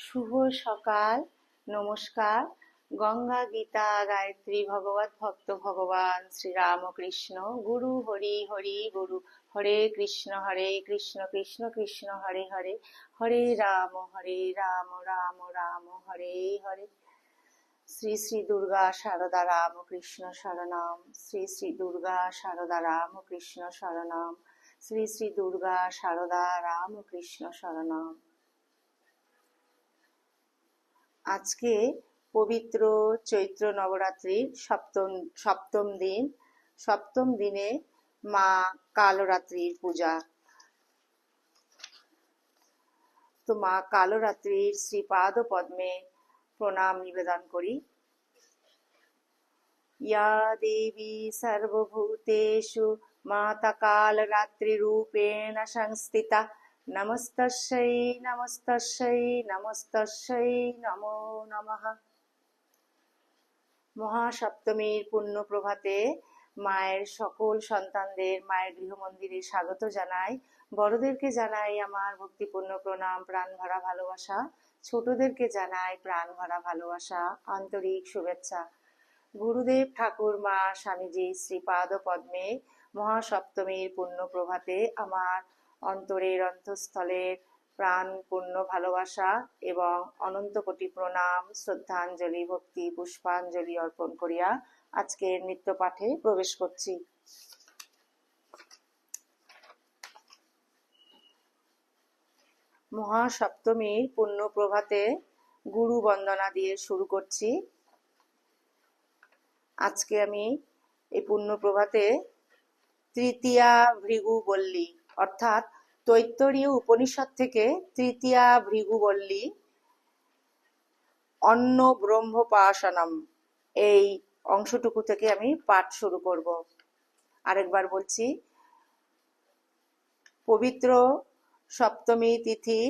শুভ সকাল, নমস্কার। গঙ্গা গীতা, গায়ত্রী ভগবত, ভক্ত ভগবান শ্রী শ্রীরামকৃষ্ণ গুরু হরি হরি গুরু, হরে কৃষ্ণ হরে কৃষ্ণ কৃষ্ণ কৃষ্ণ, হরে হরে হরে রাম হরে রাম রাম রাম, হরে হরে। শ্রী শ্রী দুর্গা সারদা রাম, কৃষ্ণ শরণাম। শ্রী শ্রী দুর্গা সারদা রাম, কৃষ্ণ শরণাম। শ্রী শ্রী দুর্গা সারদা রাম, কৃষ্ণ শরণাম। আজকে পবিত্র চৈত্র নবরাত্রির সপ্তম সপ্তম দিন, সপ্তম দিনে মা কালরাত্রির পূজা। তো মা কালরাত্রির শ্রীপাদ পদ্মে প্রণাম নিবেদন করি। ইয়া দেবী সর্বভূতেষু, মাতা কালরাত্রি কালরাত্রিরূপেণ সংস্থিতা নমস্তস্যৈ নমস্তস্যৈ নমস্তস্যৈ নমো নমঃ মহাসপ্তমীর পুণ্য প্রভাতে মায়ের সকল সন্তানদের মায়ের গৃহ মন্দিরে স্বাগত জানাই। বড়দেরকে জানাই আমার ভক্তিপূর্ণ প্রণাম, প্রাণ ভরা ভালোবাসা। ছোটদেরকে জানাই প্রাণ ভরা ভালোবাসা, আন্তরিক শুভেচ্ছা। গুরুদেব ঠাকুর, মা, স্বামীজি শ্রীপাদ পদ্মে মহাসপ্তমীর পুণ্য প্রভাতে আমার অন্তরের অন্তঃস্থলের প্রাণ পূর্ণ ভালোবাসা এবং অনন্ত কোটি প্রণাম, শ্রদ্ধাঞ্জলি, ভক্তি, পুষ্পাঞ্জলি অর্পণ করিয়া আজকের নিত্য পাঠে প্রবেশ করছি। মহাসপ্তমীর পুণ্য প্রভাতে গুরু বন্দনা দিয়ে শুরু করছি। আজকে আমি এই পুণ্য প্রভাতে তৃতীয়া ভৃগু বল্লী। অর্থাৎ তৈত্তরীয় উপনিষদ থেকে তৃতীয়া ভৃগু বল্লী অন্ন ব্রহ্মপাসনম এই অংশটুকু থেকে আমি পাঠ শুরু করব। আরেকবার বলছি, পবিত্র সপ্তমী তিথি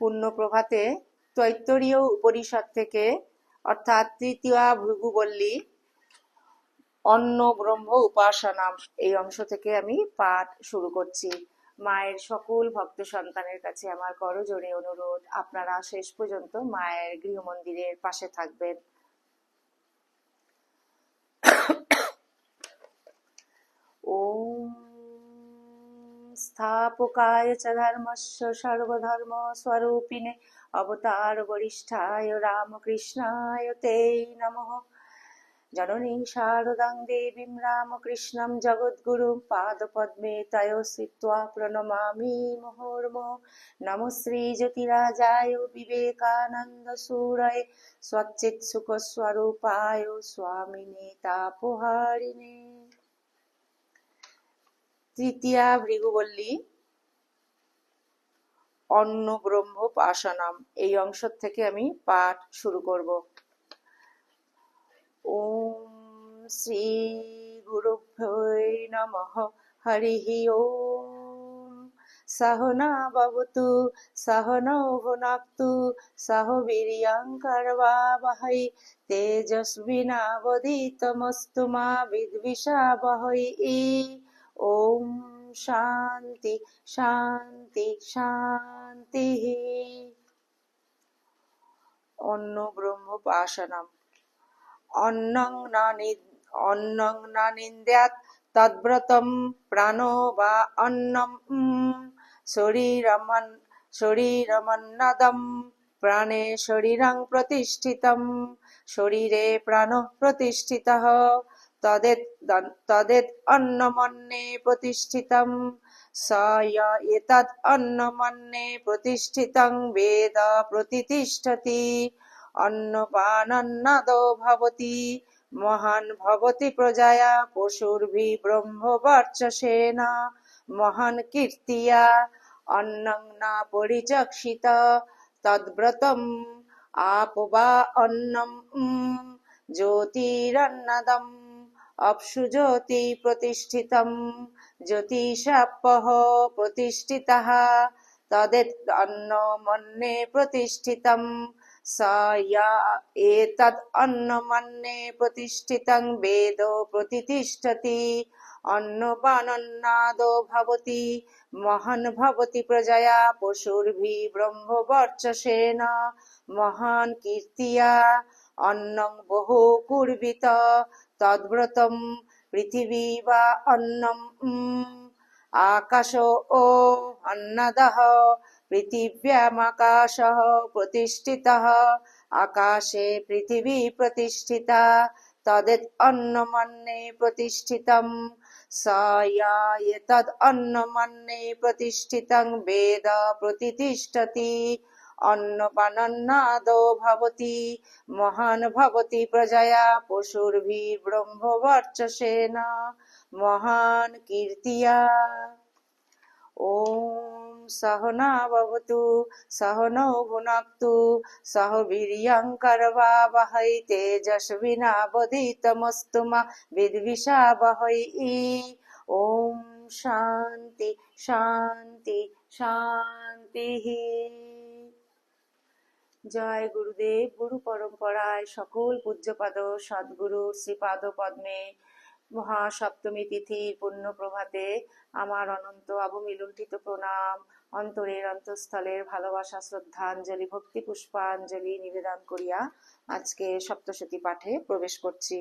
পূর্ণ প্রভাতে তৈত্তরীয় উপনিষদ থেকে অর্থাৎ তৃতীয়া ভৃগুবল্লী অন্ন ব্রহ্ম উপাসনাম এই অংশ থেকে আমি পাঠ শুরু করছি। মায়ের সকল ভক্ত সন্তানের কাছে আমার করজোরে অনুরোধ। আপনারা শেষ পর্যন্ত মায়ের গৃহ মন্দিরের পাশে থাকবেন। ওম স্থাপকায় চ সর্বধর্ম স্বরূপিণে অবতার বরিষ্ঠায় রামকৃষ্ণায় তেই নমঃ। জননীং শারদাং দেবীং রামকৃষ্ণং জগদ্গুরুং পাদপদ্মে তয় শ্রিত্বা প্রণমামি মুহুর্মুহ নমো শ্রীজ্যোতিরাজায় বিবেকানন্দসূরয়ে স্বচ্চিৎসুখস্বরূপায় স্বামিনে তাপহারিণে তৃতীয়া ভৃগুবল্লী অন্ন ব্রহ্ম পাশানাম এই অংশ থেকে আমি পাঠ শুরু করব। শ্রী গুরুভ্যৈ নমঃ হরিঃ ওম সহনা ভবতু সহনৌ ভুনাক্তু সহ বীর্যং করবাবহৈ তেজস্বিনাবদিতমস্তু মা বিদ্বিষাবহৈ ওম শান্তি শান্তি অন্ন ব্রহ্ম পাশানাম অন্নং অন্নং নিন্দ্যাত তদ্ব্রতম প্রাণো বা অন্নম শরীরমন, শরীরমন্নদম, প্রাণে শরীরং প্রতিষ্ঠিতম, শরীরে প্রাণ প্রতিষ্ঠিতः তদেত অন্নমন্নে প্রতিষ্ঠিতম, স এতদ অন্নমন্নে প্রতিষ্ঠিতং, বেদ প্রতিতিষ্ঠতি। অন্নপানন্নাদো মহান ভবতি প্রজায়া, পশুর্ভি ব্রহ্মবর্চসেন, মহান কীর্তিয়া, অন্নং না পরিচক্ষিত, তদ্ব্রতম আপ বা অন্নম, জ্যোতিরন্নদম অপসু জ্যোতি প্রতিষ্ঠিতম জ্যোতিষাপহ প্রতিষ্ঠিতः তদেত অন্ন মন্নে প্রতিষ্ঠিতম। स या एतद् अन्नमन्ने प्रतिष्ठितं वेद प्रतितिष्ठति অন্নপানন্নাদো ভবতি মহান ভবতি প্রজয়া পশুর্ভি ব্রহ্মবর্চসেন মহান কীর্তিয়া অন্নং বহু কুর্বিত তদ্ব্রতম পৃথিবী বা অন্নম উম, আকাশ ও অন্নদः পৃথিব্যামাকাশः প্রতিষ্ঠিতः আকাশে পৃথিবী প্রতিষ্ঠিতা তদেত অন্নমন্যে প্রতিষ্ঠিতম। সায়ায় তদ অন্নমন্যে প্রতিষ্ঠিতং বেদ প্রতিষ্ঠতি, অন্নপানন্নাদো ভবতি, মহান ভবতি প্রজয়া পশুর্ভীর ব্রহ্মবর্চসেন। মহান কীর্তিয়া। ॐ सहना भवतु सहनौ भुनक्तु सह वीर्यङ्करवावहै तेजस्विनावधितमस्तु मा विद्विषावहै ॐ শান্তি শান্তি শান্তিः জয় গুরুদেব গুরু পরম্পরায় সকল পূজ্যপাদ সদ্গুরু শ্রীপাদ পদ্মে মহাসপ্তমী তিথির পুণ্য প্রভাতে আমার অনন্ত অবমিলুণ্ঠিত প্রণাম, অন্তরের অন্তঃস্থলের ভালোবাসা, শ্রদ্ধাঞ্জলি, ভক্তি পুষ্পাঞ্জলি নিবেদন করিয়া আজকে সপ্তশতী পাঠে প্রবেশ করছি।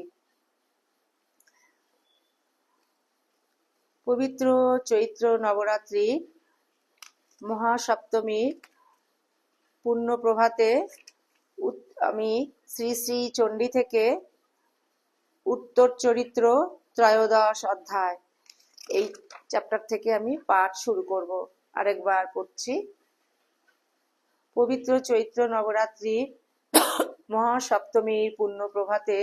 পবিত্র, চৈত্র নবরাত্রি মহাসপ্তমী পূর্ণ প্রভাতে আমি শ্রী শ্রী চণ্ডী থেকে উত্তর চরিত্র ত্রয়োদশ অধ্যায়। এই চ্যাপ্টার থেকে আমি পাঠ শুরু করব। আরেকবার পড়ছি। পবিত্র চৈত্র নবরাত্রি মহাসপ্তমীর পূর্ণ প্রভাতে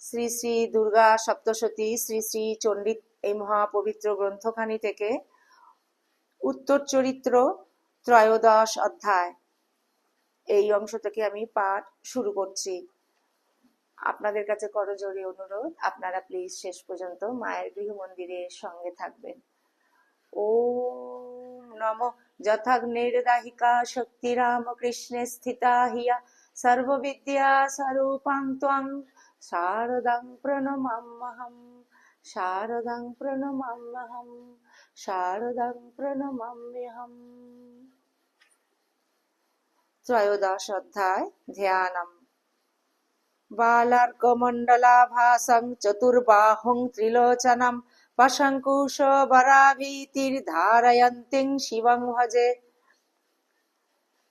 শ্রী শ্রী দুর্গা সপ্তশতী শ্রী শ্রী চণ্ডী এই মহাপবিত্র গ্রন্থখানি থেকে উত্তর চরিত্র ত্রয়োদশ অধ্যায়। এই অংশ থেকে আমি পাঠ শুরু করছি। আপনাদের কাছে করজোড়ে অনুরোধ, আপনারা প্লিজ শেষ পর্যন্ত মায়ের গৃহ মন্দিরের সঙ্গে থাকবেন। ওম নম। যথাগ্নির্দাহিকা শক্তিরাম কৃষ্ণে স্থিতা হিয়া। সর্ববিদ্যা স্বরূপাং ত্বং। শারদাং প্রণমাম্যহম শারদাং প্রণমাম্যহম শারদাং প্রণমাম্যহম ত্রয়োদশ অধ্যায় ধ্যানম। बालार्कमण्डलाभासं चतुर्बाहुं त्रिलोचनं वशङ्कुशवराभीतिर्धारयन्तीं শিবং ভজে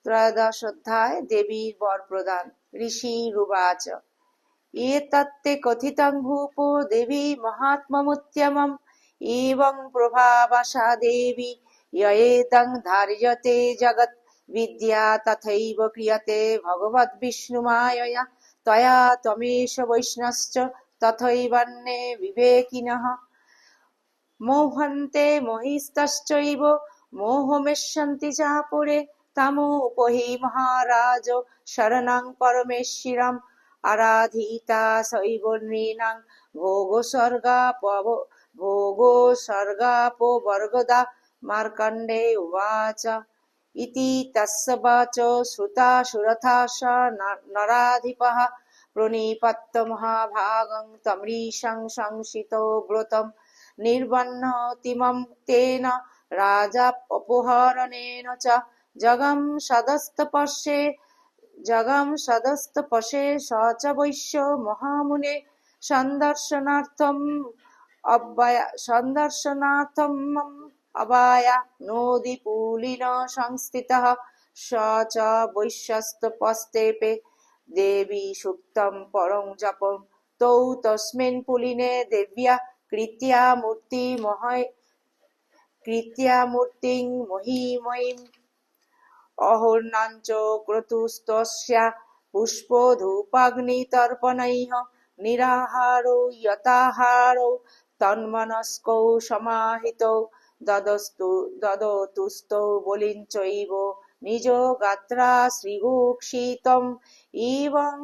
ত্রয়োদশোধ্যায় দেবীর বর প্রদান ঋষি রুবাচ এ তত্ত্বে কথিতং ভূপ দেবী মহাত্মমুত্যমম এবং প্রভাবশা দেবী ইয়েদং ধার্যতে জগৎ বিদ্যা তথৈব ক্রিয়তে ভগবদ্ বিষ্ণুমায়য়া त्वया त्वमेष वैष्णश्च तथैवन्ये विवेकिनः मोहन्ते मोहिस्तश्चैव मोहमिष्यन्ति चापुरे तमुपहि महाराज शरणं परमेश्वरम् आराधिता सैव नृणां भोगस्वर्गापव भोगोसर्गापवर्गदा मार्कण्डे उवाच इति तस्य वाच श्रुता सुरथा स न- প্রণীপত্ত মহাভাগং তমৃশং সংসিত ব্রতম নির্বন্নতিমম তেন রাজা অপহরণেন চ জগম সদস্তপশে জগম সদস্তপশে সচ বৈশ্য মহামুনে সন্দর্শনার্থম অব্যয়া সন্দর্শনার্থম অবায়া নদী পুলিন সংস্থিত স বৈশ্যস্তপস্তেপে देवी सुप्तं परं जपं तौ तस्मिन् पुलिने देव्या कृत्या मूर्तिमहै कृत्या मूर्तिं महिमयीम् अहोर्णाञ्च क्रतुस्तस्या पुष्पधूपाग्नितर्पणैः निराहारो यताहारो तन्मनस्कौ समाहितौ ददस्तु ददतुस्तौ নিজ গাত্রাশ্রীগুক্ষিতম এবং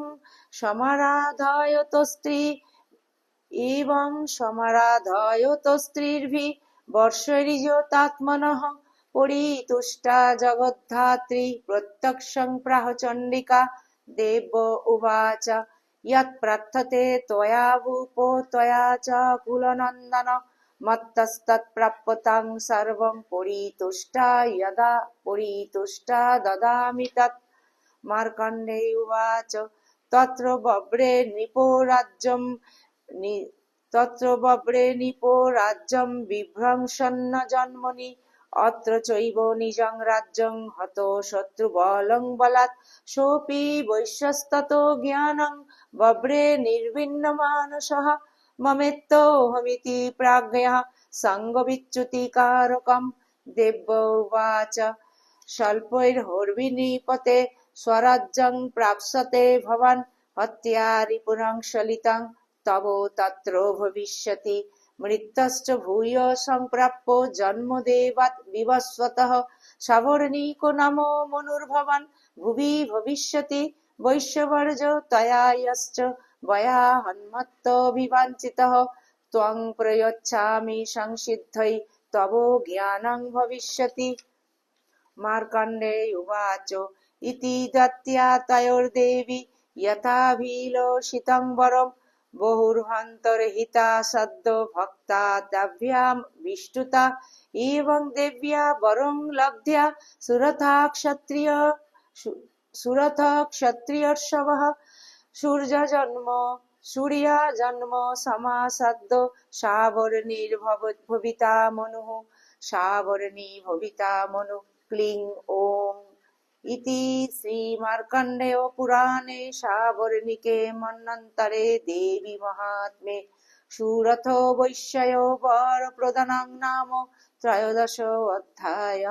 সমারাধয়ত স্ত্রী এবং সমারাধয়ত স্ত্রীর্ভি বর্ষরিজ তাৎমন পরিতুষ্টা জগদ্ধাত্রী প্রত্যক্ষ প্রাহ চণ্ডিকা দেব উবাচ। ইয়ৎ প্রার্থতে তয়া ভূপো ত্বয়া চ কুলনন্দন। মত্তস্তৎপ্রাপ্যতাং সর্বং পরিতুষ্টা যদা পরিতুষ্টা দদামি তৎ মার্কণ্ডে উবাচ তত্র বব্রে নৃপরাজ্যম তত্র বব্রে নৃপরাজ্যম বিভ্রংসন্ন জন্মনি অত্র চৈব নিজং রাজ্যং হত শত্রুবলং বলাৎ সোপি বৈশ্যস্তত জ্ঞানং বব্রে নির্বিন্ন মানসহ ममेत्तोऽहमिति प्राज्ञः सङ्गविच्युतिकारकं देव्य उवाच स्वल्पैर्होर्विनीपते स्वराज्यं प्राप्स्यते भवान् हत्या रिपुरंशलितं तव तत्र भविष्यति मृतश्च भूय सम्प्राप्यो जन्मदेवात् विवस्वतः सवर्णिको नामो मनुर्भवान् भुवि भविष्यति वैश्यवर्ज तया यश्च वया हन्मत्तभिवाञ्छितः त्वं प्रयच्छामि संसिद्धै तव ज्ञानं भविष्यति मार्कण्डे उवाच इति दत्त्या तयोर्देवी यथाभिलषितं वरं बहुर्हन्तर्हिता सद्यो भक्ता दव्यां विष्टुता एवं देव्या वरं लब्ध्या सुरथा क्षत्रिय सु- सुरथ क्षत्रियर्षवः সূর্য জন্ম, সূর্যা জন্ম, সমাসাদ্য নির্ভব ভবিতা মনু, সাবর ভবিতা মনু, ক্লিং ওম। ইতি শ্রীমার্কণ্ডেয় পুরাণে সাবরণীকে মন্নন্তরে দেবী মহাত্মে। সুরথ বৈশ্য বর প্রদানাং নাম ত্রয়োদশ অধ্যায়।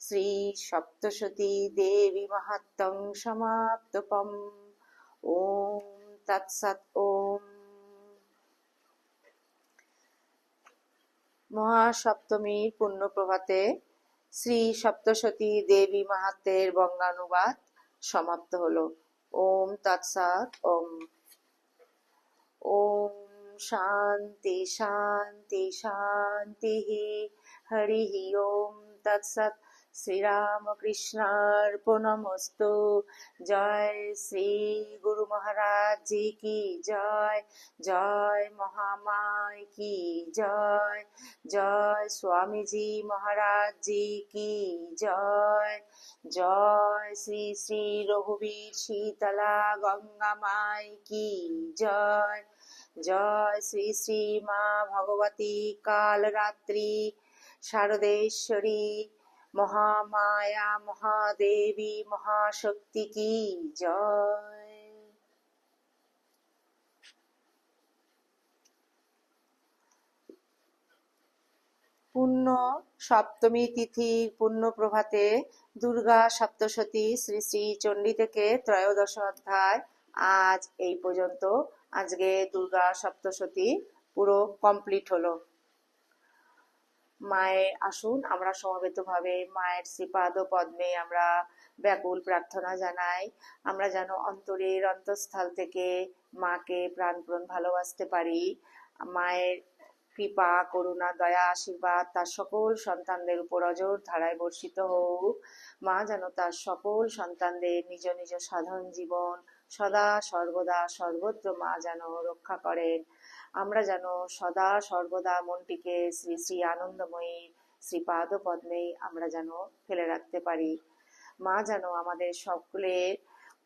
শ্রী সপ্তশতী দেবী মহাত্ম সমাপ্তপম। ওম তৎসৎ ওম মহাসপ্তমীর পুণ্যপ্রভাতে শ্রী সপ্তসতী দেবী মাহাত্মের বঙ্গানুবাদ সমাপ্ত হল ওম তৎসৎ ওম ওম শান্তি শান্তি শান্তি হরি ওম তৎসৎ শ্রীরামকৃষ্ণার্পণমস্তু। জয় শ্রী গুরু মহারাজ জি কি জয়? জয় মহামায় কি জয়? জয় স্বামীজি মহারাজ জি কি জয়? জয় শ্রী শ্রী রঘুবীর শীতলা গঙ্গা মাই কি জয়? জয় শ্রী শ্রী মা ভগবতী কালরাত্রি শারদেশ্বরী। মহামায়া, মহাদেবী, মহাশক্তি কি জয়? পুণ্য সপ্তমী তিথির পুণ্য প্রভাতে দুর্গা সপ্তশতী শ্রী শ্রী চণ্ডী থেকে ত্রয়োদশ অধ্যায়। আজ এই পর্যন্ত। আজকে দুর্গা সপ্তশতী পুরো কমপ্লিট হলো। মায়ের আসুন, আমরা সমবেতভাবে মায়ের শ্রীপাদ পদ্মে আমরা ব্যাকুল প্রার্থনা জানাই। আমরা যেন অন্তরের অন্তঃস্থল থেকে মাকে প্রাণপ্রণ ভালোবাসতে পারি। মায়ের কৃপা, করুণা, দয়া, আশীর্বাদ তার সকল সন্তানদের উপর অজর ধারায় বর্ষিত হোক। মা যেন তার সকল সন্তানদের নিজ নিজ সাধারণ জীবন সদা সর্বদা সর্বত্র মা যেন রক্ষা করেন। আমরা যেন সদা সর্বদা মনটিকে শ্রী শ্রী আনন্দময়ী শ্রীপাদ পদ্মে আমরা যেন ফেলে রাখতে পারি। মা যেন আমাদের সকলের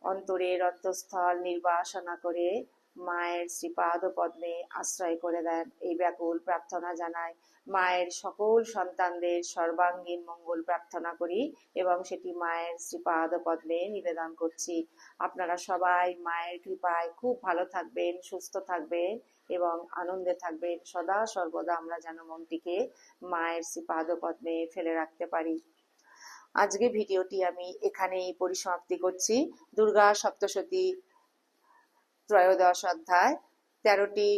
অন্তরের অন্তঃস্থল নির্বাসনা করে মায়ের শ্রীপাদ পদ্মে আশ্রয় করে দেন। এই ব্যাকুল প্রার্থনা জানাই মায়ের সকল সন্তানদের সর্বাঙ্গীন মঙ্গল প্রার্থনা করি এবং সেটি মায়ের শ্রীপাদ পদ্মে নিবেদন করছি। আপনারা সবাই মায়ের কৃপায় খুব ভালো থাকবেন, সুস্থ থাকবেন এবং আনন্দে থাকবেন। সদা সর্বদা আমরা যেন মনটিকে মায়ের শ্রীপাদ পদ্মে ফেলে রাখতে পারি। আজকে ভিডিওটি আমি এখানেই পরিসমাপ্তি করছি। দুর্গা সপ্তশতী ত্রয়োদশ অধ্যায়, তেরোটি,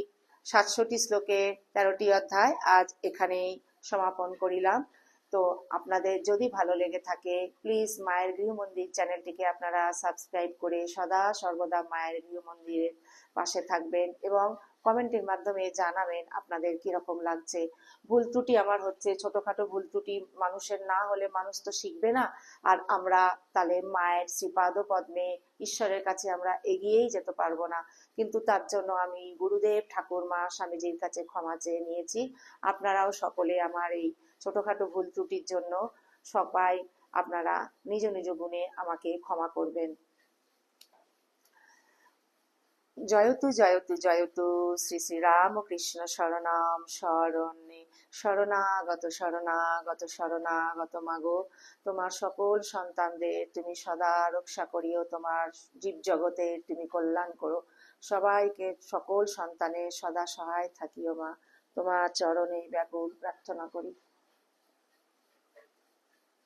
সাতষট্টি শ্লোকে তেরোটি অধ্যায় আজ এখানেই সমাপন করিলাম। তো আপনাদের যদি ভালো লেগে থাকে প্লিজ মায়ের গৃহমন্দির চ্যানেলটিকে আপনারা সাবস্ক্রাইব করে সদা সর্বদা মায়ের গৃহ মন্দিরের পাশে থাকবেন এবং কমেন্টের মাধ্যমে জানাবেন আপনাদের কীরকম লাগছে। ভুল ত্রুটি আমার হচ্ছে, ছোটখাটো ভুল ত্রুটি মানুষের না হলে মানুষ তো শিখবে না। আর আমরা তাহলে মায়ের শ্রীপাদ পদ্মে ঈশ্বরের কাছে আমরা এগিয়েই যেতে পারব না। কিন্তু তার জন্য আমি গুরুদেব ঠাকুর মা স্বামীজির কাছে ক্ষমা চেয়ে নিয়েছি। আপনারাও সকলে আমার এই ছোটখাটো ভুল ত্রুটির জন্য সবাই আপনারা নিজ নিজ গুণে আমাকে ক্ষমা করবেন। জয়তু জয়তু জয়তু। শ্রী শ্রী রামকৃষ্ণ শরণাম শরণে, শরণাগত শরণাগত শরণাগত মাগো। তোমার সকল সন্তানদের তুমি সদা রক্ষা করিও, তোমার জীব জগতের তুমি কল্যাণ করো। সবাইকে সকল সন্তানের সদা সহায় থাকিও মা। তোমার চরণে ব্যাকুল প্রার্থনা করি।